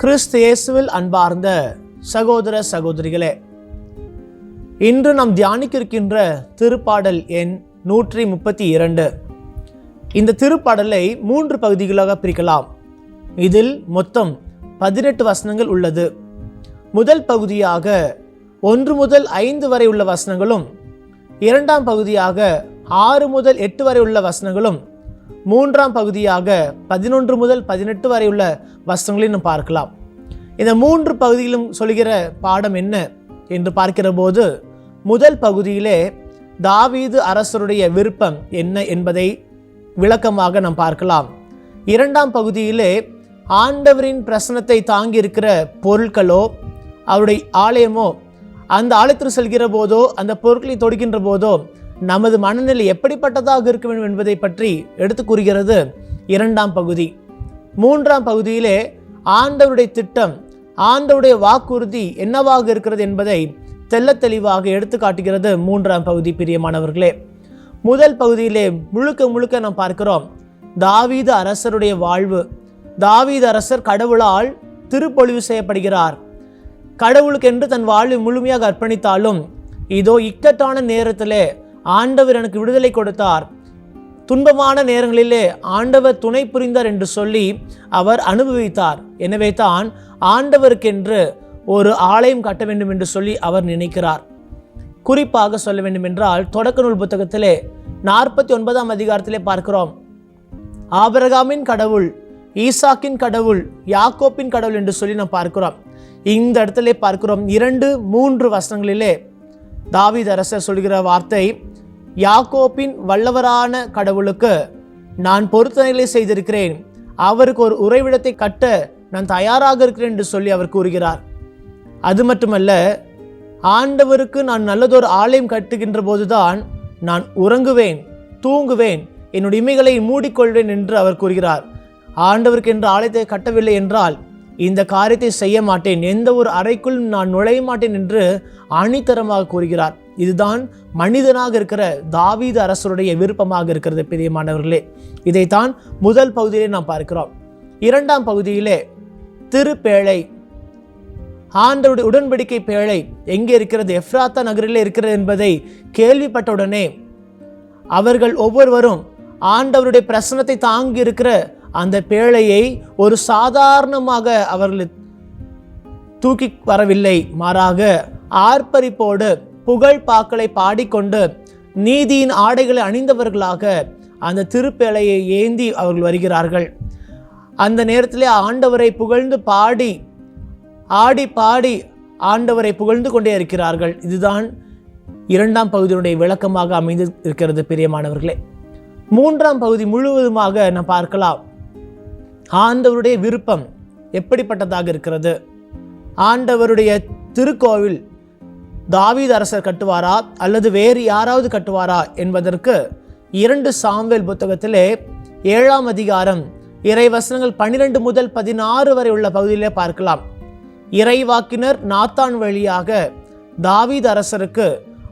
கிறிஸ்து இயேசுவில் அன்பார்ந்த சகோதர சகோதரிகளே இன்று நாம் தியானிக்க இருக்கின்ற திருப்பாடல் எண் நூற்றி முப்பத்தி இரண்டு. இந்த திருப்பாடலை மூன்று பகுதிகளாக பிரிக்கலாம். இதில் மொத்தம் பதினெட்டு வசனங்கள் உள்ளது. முதல் பகுதியாக ஒன்று முதல் ஐந்து வரை உள்ள வசனங்களும் இரண்டாம் பகுதியாக ஆறு முதல் எட்டு வரை உள்ள வசனங்களும் மூன்றாம் பகுதியாக பதினொன்று முதல் பதினெட்டு வரை உள்ள வசனங்களையும் நாம் பார்க்கலாம். இந்த மூன்று பகுதியிலும் சொல்கிற பாடம் என்ன என்று பார்க்கிற போது முதல் பகுதியிலே தாவீது அரசருடைய விருப்பம் என்ன என்பதை விளக்கமாக நாம் பார்க்கலாம். இரண்டாம் பகுதியிலே ஆண்டவரின் பிரசனத்தை தாங்கி இருக்கிற பொருட்களோ அவருடைய ஆலயமோ அந்த ஆலயத்தில் செல்கிற போதோ அந்த பொருட்களை தொடுகின்ற போதோ நமது மனநிலை எப்படிப்பட்டதாக இருக்க வேண்டும் என்பதை பற்றி எடுத்து கூறுகிறது இரண்டாம் பகுதி. மூன்றாம் பகுதியிலே ஆண்டவருடைய திட்டம் ஆண்டவருடைய வாக்குறுதி என்னவாக இருக்கிறது என்பதை தெல்ல தெளிவாக எடுத்து காட்டுகிறது மூன்றாம் பகுதி பிரியமானவர்களே. முதல் பகுதியிலே முழுக்க முழுக்க நாம் பார்க்கிறோம் தாவீது அரசருடைய வாழ்வு. தாவீது அரசர் கடவுளால் திருப்பொழிவு செய்யப்படுகிறார். கடவுளுக்கென்று தன் வாழ்வை முழுமையாக அர்ப்பணித்தாலும் இதோ இக்கட்டான நேரத்திலே ஆண்டவர் எனக்கு விடுதலை கொடுத்தார். துன்பமான நேரங்களிலே ஆண்டவர் துணை புரிந்தார் என்று சொல்லி அவர் அனுபவித்தார். எனவே தான் ஆண்டவருக்கென்று ஒரு ஆலயம் கட்ட வேண்டும் என்று சொல்லி அவர் நினைக்கிறார். குறிப்பாக சொல்ல வேண்டுமென்றால் தொடக்க நூல் புத்தகத்திலே நாற்பத்தி ஒன்பதாம் அதிகாரத்திலே பார்க்கிறோம். ஆபரகாமின் கடவுள் ஈசாக்கின் கடவுள் யாக்கோப்பின் கடவுள் என்று சொல்லி நாம் பார்க்கிறோம். இந்த இடத்திலே பார்க்கிறோம் இரண்டு மூன்று வசனங்களிலே தாவீது அரசர் சொல்கிற வார்த்தை யாக்கோப்பின் வல்லவரான கடவுளுக்கு நான் பொருத்தனைகளை செய்திருக்கிறேன். அவருக்கு ஒரு உறைவிடத்தை கட்ட நான் தயாராக இருக்கிறேன் என்று சொல்லி அவர் கூறுகிறார். அது மட்டுமல்ல ஆண்டவருக்கு நான் நல்லதொரு ஆலயம் கட்டுகின்ற போதுதான் நான் உறங்குவேன் தூங்குவேன் என்னுடைய இமைகளை மூடிக்கொள்வேன் என்று அவர் கூறுகிறார். ஆண்டவருக்கு என்று ஆலயத்தை கட்டவில்லை என்றால் இந்த காரியத்தை செய்ய மாட்டேன். எந்த ஒரு அறைக்குள் நான் நுழைய மாட்டேன் என்று அணித்தரமாக கூறுகிறார். இதுதான் மனிதனாக இருக்கிற தாவீது அரசருடைய விருப்பமாக இருக்கிறது பிரியமானவர்களே. இதைத்தான் முதல் பகுதியிலே நாம் பார்க்கிறோம். இரண்டாம் பகுதியிலே திருப்பேழை ஆண்டவருடைய உடன்படிக்கை பேழை எங்கே இருக்கிறது எஃப்ராத்தா நகரிலே இருக்கிறது என்பதை கேள்விப்பட்டவுடனே அவர்கள் ஒவ்வொருவரும் ஆண்டவருடைய பிரசனத்தை தாங்கி இருக்கிற அந்த பேழையை ஒரு சாதாரணமாக அவர்கள் தூக்கி வரவில்லை மாறாக ஆர்ப்பரிப்போடு புகழ் பாக்களை பாடிக்கொண்டு நீதியின் ஆடைகளை அணிந்தவர்களாக அந்த திருப்பேழையை ஏந்தி அவர்கள் வருகிறார்கள். அந்த நேரத்திலே ஆண்டவரை புகழ்ந்து பாடி ஆடி பாடி ஆண்டவரை புகழ்ந்து கொண்டே இருக்கிறார்கள். இதுதான் இரண்டாம் பகுதியினுடைய விளக்கமாக அமைந்து இருக்கிறது பிரியமானவர்களே. மூன்றாம் பகுதி முழுவதுமாக நாம் பார்க்கலாம். ஆண்டவருடைய விருப்பம் எப்படிப்பட்டதாக இருக்கிறது? ஆண்டவருடைய திருக்கோவில் தாவீத் அரசர் கட்டுவாரா அல்லது வேறு யாராவது கட்டுவாரா என்பதற்கு இரண்டு சாம்வேல் புத்தகத்திலே ஏழாம் அதிகாரம் இறைவசனங்கள் பன்னிரெண்டு முதல் பதினாறு வரை உள்ள பகுதியிலே பார்க்கலாம். இறைவாக்கினர் நாத்தான் வழியாக தாவீத் அரசருக்கு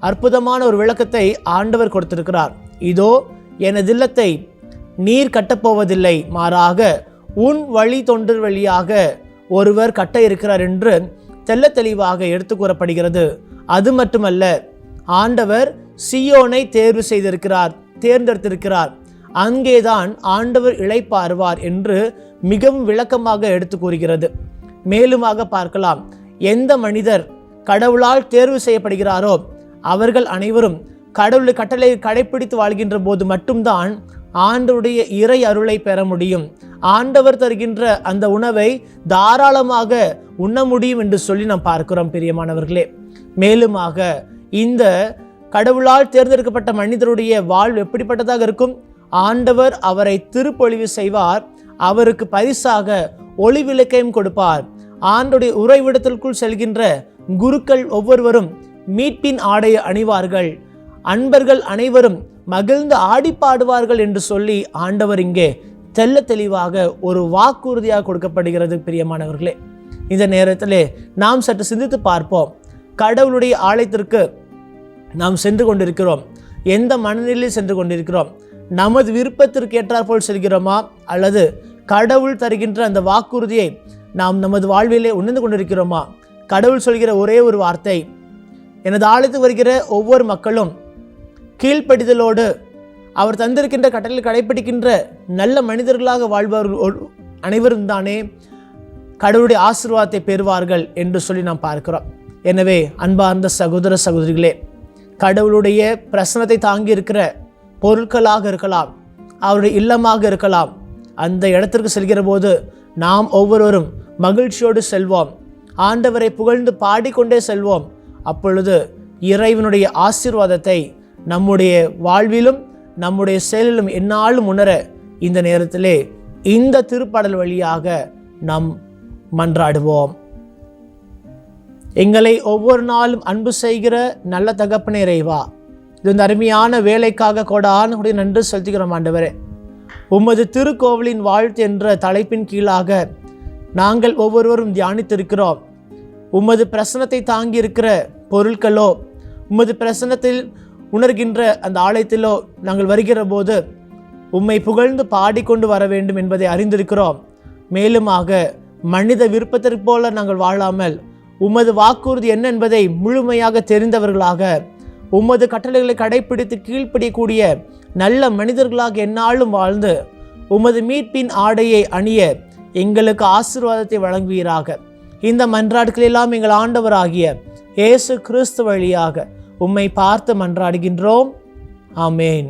அற்புதமான ஒரு விளக்கத்தை ஆண்டவர் கொடுத்திருக்கிறார். இதோ எனது இல்லத்தை நீர் கட்டப்போவதில்லை மாறாக உன் வழி தொண்டர் வழியாக ஒருவர் கட்ட இருக்கிறார் என்று தெல்ல தெளிவாக எடுத்து கூறப்படுகிறது. அது மட்டுமல்ல ஆண்டவர் சியோனை தேர்வு செய்திருக்கிறார் தேர்ந்தெடுத்திருக்கிறார். அங்கேதான் ஆண்டவர் இழைப்பார்வார் என்று மிகவும் விளக்கமாக எடுத்து கூறுகிறது. மேலுமாக பார்க்கலாம் எந்த மனிதர் கடவுளால் தேர்வு செய்யப்படுகிறாரோ அவர்கள் அனைவரும் கடவுளை கட்டளை கடைப்பிடித்து வாழ்கின்ற போது மட்டும்தான் ஆண்டவுடைய இறை அருளை பெற முடியும். ஆண்டவர் தருகின்ற அந்த உணவை தாராளமாக உண்ண முடியும் என்று சொல்லி நாம் பார்க்கிறோம் பிரியமானவர்களே. மேலுமாக இந்த கடவுளால் தேர்ந்தெடுக்கப்பட்ட மனிதருடைய வாழ்வு எப்படிப்பட்டதாக இருக்கும்? ஆண்டவர் அவரை திருப்பொழிவு செய்வார் அவருக்கு பரிசாக ஒளி விளக்கையும் கொடுப்பார். ஆண்டுடைய உறைவிடத்திற்குள் செல்கின்ற குருக்கள் ஒவ்வொருவரும் மீட்பின் ஆடையை அணிவார்கள். அன்பர்கள் அனைவரும் மகிழ்ந்து ஆடி பாடுவார்கள் என்று சொல்லி ஆண்டவர் இங்கே தெல்ல தெளிவாக ஒரு வாக்குறுதியாக கொடுக்கப்படுகிறது பிரியமானவர்களே. இந்த நேரத்திலே நாம் சற்று சிந்தித்து பார்ப்போம். கடவுளுடைய ஆலயத்திற்கு நாம் சென்று கொண்டிருக்கிறோம். எந்த மனநிலையில் சென்று கொண்டிருக்கிறோம்? நமது விருப்பத்திற்கு ஏற்றாற்போல் செல்கிறோமா? அல்லது கடவுள் தருகின்ற அந்த வாக்குறுதியை நாம் நமது வாழ்விலே உணர்ந்து கொண்டிருக்கிறோமா? கடவுள் சொல்கிற ஒரே ஒரு வார்த்தை எனது ஆலயத்துக்கு வருகிற ஒவ்வொரு மக்களும் கீழ்ப்படிதலோடு அவர் தந்திருக்கின்ற கட்டளையில் கடைப்பிடிக்கின்ற நல்ல மனிதர்களாக வாழ்பவர்கள் அனைவரும் தானே கடவுளுடைய ஆசீர்வாதத்தை பெறுவார்கள் என்று சொல்லி நாம் பார்க்கிறோம். எனவே அன்பார்ந்த சகோதர சகோதரிகளே கடவுளுடைய பிரசனத்தை தாங்கி இருக்கிற பொருட்களாக இருக்கலாம் அவருடைய இல்லமாக இருக்கலாம் அந்த இடத்திற்கு செல்கிற போது நாம் ஒவ்வொருவரும் மகிழ்ச்சியோடு செல்வோம் ஆண்டவரை புகழ்ந்து பாடிக்கொண்டே செல்வோம். அப்பொழுது இறைவனுடைய ஆசீர்வாதத்தை நம்முடைய வாழ்விலும் நம்முடைய செயலிலும் என்னாலும் உணர இந்த நேரத்திலே இந்த திருப்பாடல் வழியாக நம் மன்றாடுவோம். எங்களை ஒவ்வொரு நாளும் அன்பு செய்கிற நல்ல தகப்பன இறைவா. இது இந்த அருமையான வேலைக்காக கொடான கூட நன்றி செலுத்துகிறோம் ஆண்டவரே. உமது திருக்கோவிலின் வாழ்த்து என்ற தலைப்பின் கீழாக நாங்கள் ஒவ்வொருவரும் தியானித்திருக்கிறோம். உமது பிரசனத்தை தாங்கி இருக்கிற பொருட்களோ உமது பிரசனத்தில் உணர்கின்ற அந்த ஆலயத்திலோ நாங்கள் வருகிற போது உம்மை புகழ்ந்து பாடிக்கொண்டு வர வேண்டும் என்பதை அறிந்திருக்கிறோம். மேலுமாக மனித விருப்பத்திற்கு போல நாங்கள் வாழாமல் உமது வாக்குறுதி என்ன என்பதை முழுமையாக தெரிந்தவர்களாக உமது கட்டளைகளை கடைப்பிடித்து கீழ்ப்படியக்கூடிய நல்ல மனிதர்களாக என்னாலும் வாழ்ந்து உமது மீட்பின் ஆடையை அணிய எங்களுக்கு ஆசீர்வாதத்தை வழங்குவீராக. இந்த மன்றாடுகளெல்லாம் எங்கள் ஆண்டவராகிய இயேசு கிறிஸ்து வழியாக உம்மை பார்த்து மன்றாடுகின்றோம். ஆமேன்.